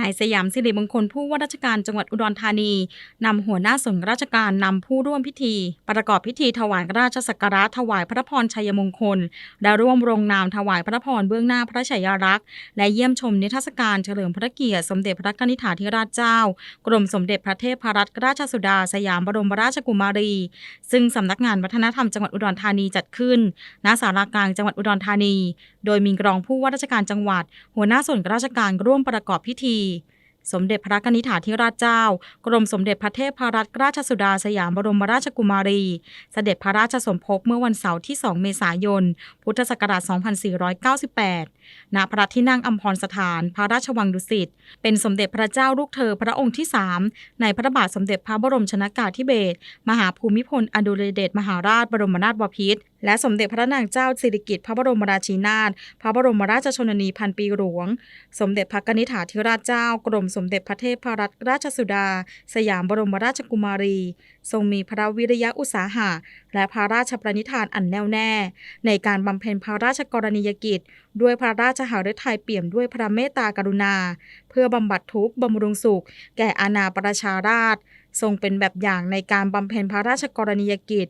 นายสยามสิริมงคลผู้ว่าราชการจังหวัดอุดรธานีนำหัวหน้าส่วนราชการนำผู้ร่วมพิธี ประกอบพิธีถวายราชสักการะถวายพระพรชัยมงคล และร่วมลงนามถวายพระพรเบื้องหน้าพระฉายาลักษ์ และเยี่ยมชมนิทรรศการเฉลิมพระเกียรติสมเด็จพระนิธิถาธิราชเจ้า กรมสมเด็จพระเทพรัตนราชสุดาสยามบรมราชกุมารี ซึ่งสำนักงานวัฒนธรรมจังหวัดอุดรธานีจัดขึ้น ณ ศาลากลางจังหวัดอุดรธานี โดยมีรองผู้ว่าราชการจังหวัด หัวหน้าส่วนราชการร่วมประกอบพิธีสมเด็จพระนิธิถาธิราชเจ้า กรมสมเด็จพระเทพรัตนราชสุดาสยามบรมราชกุมารี เสด็จพระราชสมภพเมื่อวันเสาร์ที่ 2 เมษายน พุทธศักราช 2498 ณ พระที่นั่งอัมพรสถาน พระราชวังดุสิต เป็นสมเด็จพระเจ้าลูกเธอพระองค์ที่ 3 ในพระบาทสมเด็จพระบรมชนากาธิเบศร มหาภูมิพลอดุลยเดชมหาราชบรมนาถบพิตร และสมเด็จพระนางเจ้าสิริกิติ์พระบรมราชินีนาถพระบรมราชชนนีพันปีหลวง สมเด็จพระนิธิถาธิราชเจ้ากรมสมเด็จพระเทพรัตนราชสุดา สยามบรมราชกุมารี ทรงมีพระวิริยะอุตสาหะ และพระราชประนิธานอันแน่วแน่ ในการบำเพ็ญพระราชกรณียกิจ ด้วยพระราชหฤทัยเปี่ยมด้วยพระเมตตากรุณาเพื่อบำบัดทุกข์บำรุงสุข แก่อาณาประชาราษฎร์ทรงเป็นแบบอย่างในการบำเพ็ญพระราชกรณียกิจ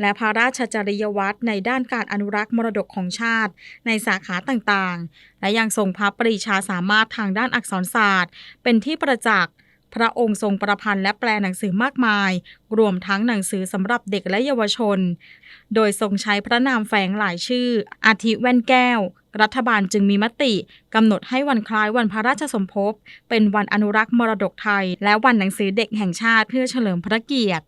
และพระราชจริยวัตรในด้านการอนุรักษ์มรดกของชาติ ในสาขาต่างๆ และยังทรงพระปรีชาสามารถทางด้านอักษรศาสตร์ เป็นที่ประจักษ์ พระองค์ทรงประพันธ์และแปลหนังสือมากมาย รวมทั้งหนังสือสำหรับเด็กและเยาวชน โดยทรงใช้พระนามแฝงหลายชื่อ อาทิแว่นแก้ว รัฐบาลจึงมีมติกำหนดให้วันคล้ายวันพระราชสมภพ เป็นวันอนุรักษ์มรดกไทย และวันหนังสือเด็กแห่งชาติเพื่อเฉลิมพระเกียรติ